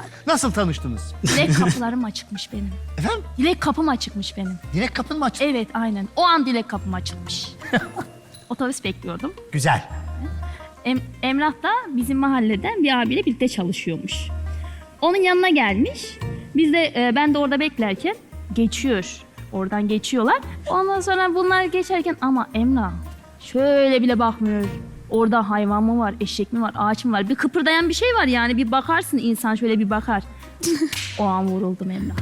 Ya Nasıl tanıştınız? dilek kapılarım açıkmış benim. Efendim? Dilek kapım açıkmış benim. Direkt kapın mı açtı? Evet aynen. O an dilek kapım açılmış. Otobüs bekliyordum. Güzel. Em- Emrah da bizim mahalleden bir abiyle birlikte çalışıyormuş. Onun yanına gelmiş. Biz de e, ben de orada beklerken geçiyor. Oradan geçiyorlar. Ondan sonra bunlar geçerken ama Emrah şöyle bile bakmıyor. Orada hayvan mı var, eşek mi var, ağaç mı var? Bir kıpırdayan bir şey var yani. Bir bakarsın insan şöyle bir bakar. o an vuruldum Emrah.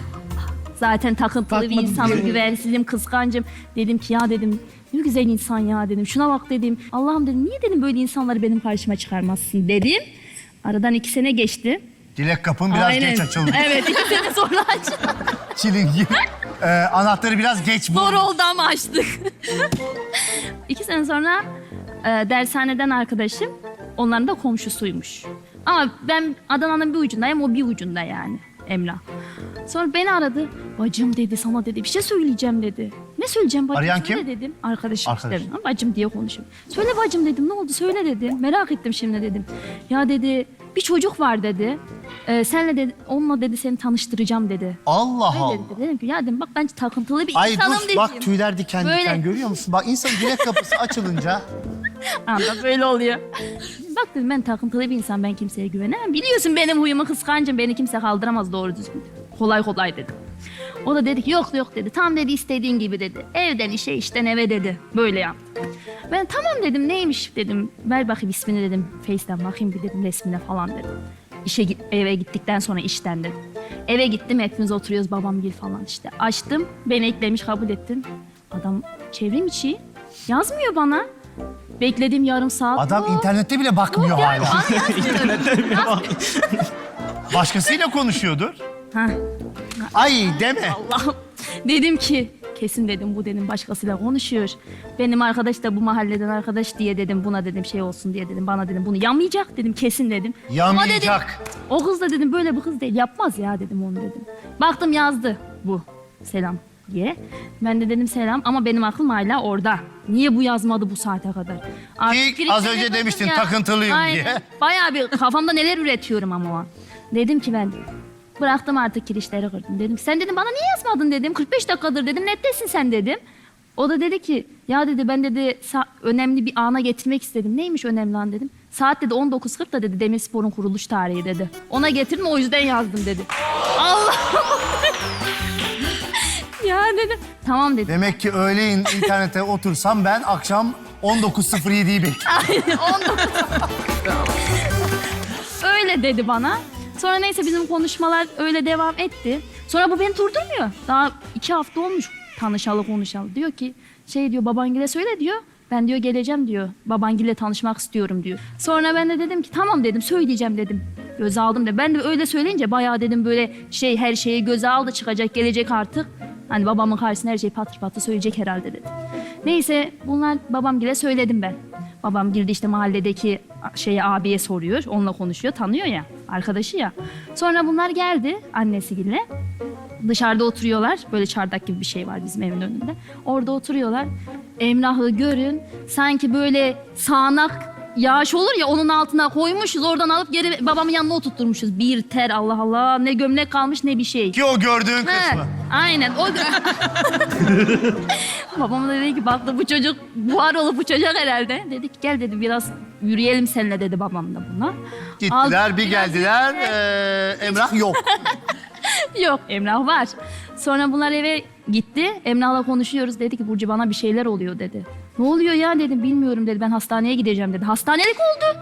Zaten takıntılı bir Bakmadım insanım, diye. güvensizim, kıskancım. Dedim ki ya dedim ne güzel insan ya dedim. Şuna bak dedim. Allah'ım dedim niye dedim böyle insanları benim karşıma çıkarmazsın dedim. Aradan iki sene geçti. Dilek kapın biraz Aynen. geç açıldı. Evet iki sene sonra açtım. Çilingir. Ee, anahtarı biraz geç Zor oldu ama açtık. iki sene sonra e, dershaneden arkadaşım onların da komşusuymuş. Ama ben Adana'nın bir ucundayım o bir ucunda yani Emrah. Sonra beni aradı. Bacım dedi sana dedi bir şey söyleyeceğim dedi. Ne söyleyeceğim bacım? Arayan Söyle kim? dedim. Arkadaşım Arkadaş. işte. Bacım diye konuşuyorum. Söyle bacım dedim ne oldu söyle dedi. Merak ettim şimdi dedim. Ya dedi bir çocuk var dedi. Ee, senle dedi onunla dedi seni tanıştıracağım dedi. Allah Öyle Allah. dedi. Dedim ki ya dedim bak ben takıntılı bir Ay insanım dur dedim. bak tüyler diken Böyle. diken görüyor musun? Bak insan dilek kapısı açılınca Anda böyle oluyor. Bak dedim ben takıntılı bir insan ben kimseye güvenemem. Biliyorsun benim huyumu kıskancım beni kimse kaldıramaz doğru düzgün. Kolay kolay dedim. O da dedi ki yok yok dedi. Tam dedi istediğin gibi dedi. Evden işe işten eve dedi. Böyle yaptı. Ben tamam dedim neymiş dedim. Ver bakayım ismini dedim. Face'ten bakayım bir dedim resmine falan dedim. İşe eve gittikten sonra işten dedim. Eve gittim hepimiz oturuyoruz babam gil falan işte. Açtım beni eklemiş kabul ettim. Adam çevrim içi yazmıyor bana. Bekledim yarım saat. adam Yok. internette bile bakmıyor Yok ya, hala. bana yazmıyor. Başkasıyla konuşuyordur. Hah, Ay deme. Allah'ım. Dedim ki kesin dedim bu dedim başkasıyla konuşuyor. Benim arkadaş da bu mahalleden arkadaş diye dedim buna dedim şey olsun diye dedim bana dedim bunu yamayacak dedim kesin dedim. Ama Yamayacak. dedim, o kız da dedim böyle bir kız değil yapmaz ya dedim onu dedim. Baktım yazdı bu selam diye. Ben de dedim selam ama benim aklım hala orada. Niye bu yazmadı bu saate kadar? Artık Ki az önce demiştin, takıntılıyım Aynen. diye. Bayağı bir kafamda neler üretiyorum ama o an. Dedim ki ben bıraktım artık kirişleri kırdım. Dedim sen dedim bana niye yazmadın dedim. 45 dakikadır dedim nettesin sen dedim. O da dedi ki ya dedi ben dedi sa- önemli bir ana getirmek istedim. Neymiş önemli an dedim. Saat dedi 19.40 da dedi Demirspor'un kuruluş tarihi dedi. Ona getirdim o yüzden yazdım dedi. Allah Tamam dedim. Demek ki öğleyin internete otursam ben akşam 19.07'yi bekliyorum. Öyle dedi bana. Sonra neyse bizim konuşmalar öyle devam etti. Sonra bu beni durdurmuyor. Daha iki hafta olmuş tanışalı konuşalı. Diyor ki şey diyor babangile söyle diyor. Ben diyor geleceğim diyor. Babangille tanışmak istiyorum diyor. Sonra ben de dedim ki tamam dedim söyleyeceğim dedim. Göze aldım da ben de öyle söyleyince bayağı dedim böyle şey her şeyi göze aldı çıkacak gelecek artık. Hani babamın karşısında her şeyi patır patır söyleyecek herhalde dedim. Neyse bunlar babamgile söyledim ben. Babam girdi işte mahalledeki şeye abiye soruyor. Onunla konuşuyor. Tanıyor ya. Arkadaşı ya. Sonra bunlar geldi annesiyle. Dışarıda oturuyorlar. Böyle çardak gibi bir şey var bizim evin önünde. Orada oturuyorlar. Emrah'ı görün. Sanki böyle sağanak yağış olur ya onun altına koymuşuz. Oradan alıp geri babamın yanına oturtturmuşuz. Bir ter Allah Allah. Ne gömlek kalmış ne bir şey. Ki o gördüğün He, kısmı. aynen. O Babam da dedi ki baktı bu çocuk buhar olup uçacak herhalde. Dedi ki gel dedi biraz yürüyelim seninle dedi babam da buna. Gittiler Al- bir geldiler. Ee, Emrah yok. Yok Emrah var. Sonra bunlar eve gitti. Emrah'la konuşuyoruz. Dedi ki Burcu bana bir şeyler oluyor dedi. Ne oluyor ya dedim bilmiyorum dedi. Ben hastaneye gideceğim dedi. Hastanelik oldu.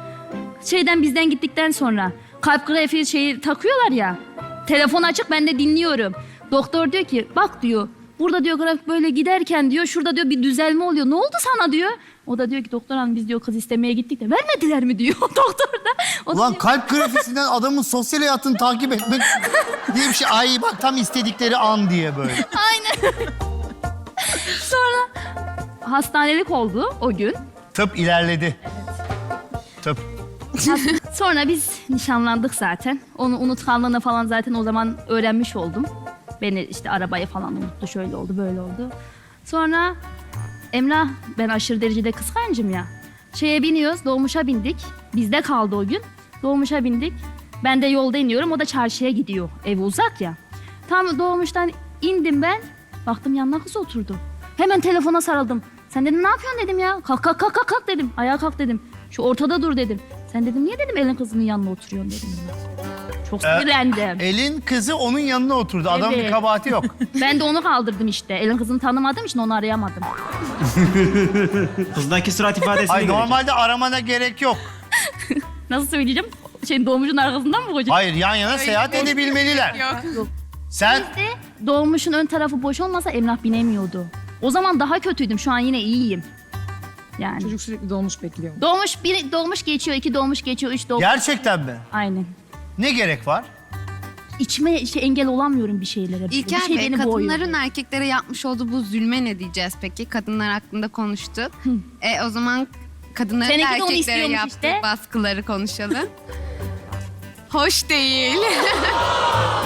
Şeyden bizden gittikten sonra. Kalp grafiği şeyi takıyorlar ya. Telefon açık ben de dinliyorum. Doktor diyor ki bak diyor. Burada diyor grafik böyle giderken diyor şurada diyor bir düzelme oluyor. Ne oldu sana diyor. O da diyor ki doktor hanım biz diyor kız istemeye gittik de vermediler mi diyor doktor da. O da Ulan diyor- kalp grafisinden adamın sosyal hayatını takip etmek diye bir şey. Ay bak tam istedikleri an diye böyle. Aynen. Hastanelik oldu o gün. Tıp ilerledi. Tıp. Sonra biz nişanlandık zaten. Onu unutkanlığını falan zaten o zaman öğrenmiş oldum. Beni işte arabayı falan unuttu, şöyle oldu, böyle oldu. Sonra Emrah, ben aşırı derecede kıskancım ya. Şeye biniyoruz, dolmuşa bindik. Bizde kaldı o gün. Dolmuşa bindik. Ben de yolda iniyorum. O da çarşıya gidiyor. Evi uzak ya. Tam doğmuştan indim ben. Baktım yanına kız oturdu. Hemen telefona sarıldım. Sen dedim ne yapıyorsun dedim ya. Kalk kalk kalk kalk, kalk dedim. Ayağa kalk dedim. Şu ortada dur dedim. Sen dedim niye dedim elin kızının yanına oturuyorsun dedim. Çok sinirlendim. Elin kızı onun yanına oturdu. Adamın bir Evet. kabahati yok. Ben de onu kaldırdım işte. Elin kızını tanımadığım için onu arayamadım. Kızdaki surat ifadesine Ay normalde aramana gerek yok. Nasıl söyleyeceğim? Şey doğmuşun arkasından mı koyacağım? Hayır yan yana seyahat edebilmeliler. Yok. Sen de doğmuşun ön tarafı boş olmasa Emrah binemiyordu. O zaman daha kötüydüm. Şu an yine iyiyim. Yani. Çocuk sürekli dolmuş bekliyor. Doğmuş bir doğmuş geçiyor, iki doğmuş geçiyor, üç doğmuş. gerçekten mi? Aynen. Ne gerek var? İçime şey, engel olamıyorum bir şeylere. İlker bir şey Bey, beni boğuyor. kadınların erkeklere yapmış olduğu bu zulme ne diyeceğiz peki? Kadınlar hakkında konuştuk. e, o zaman kadınların Seninki de onu erkeklere istiyormuş yaptığı işte. baskıları konuşalım. Hoş değil.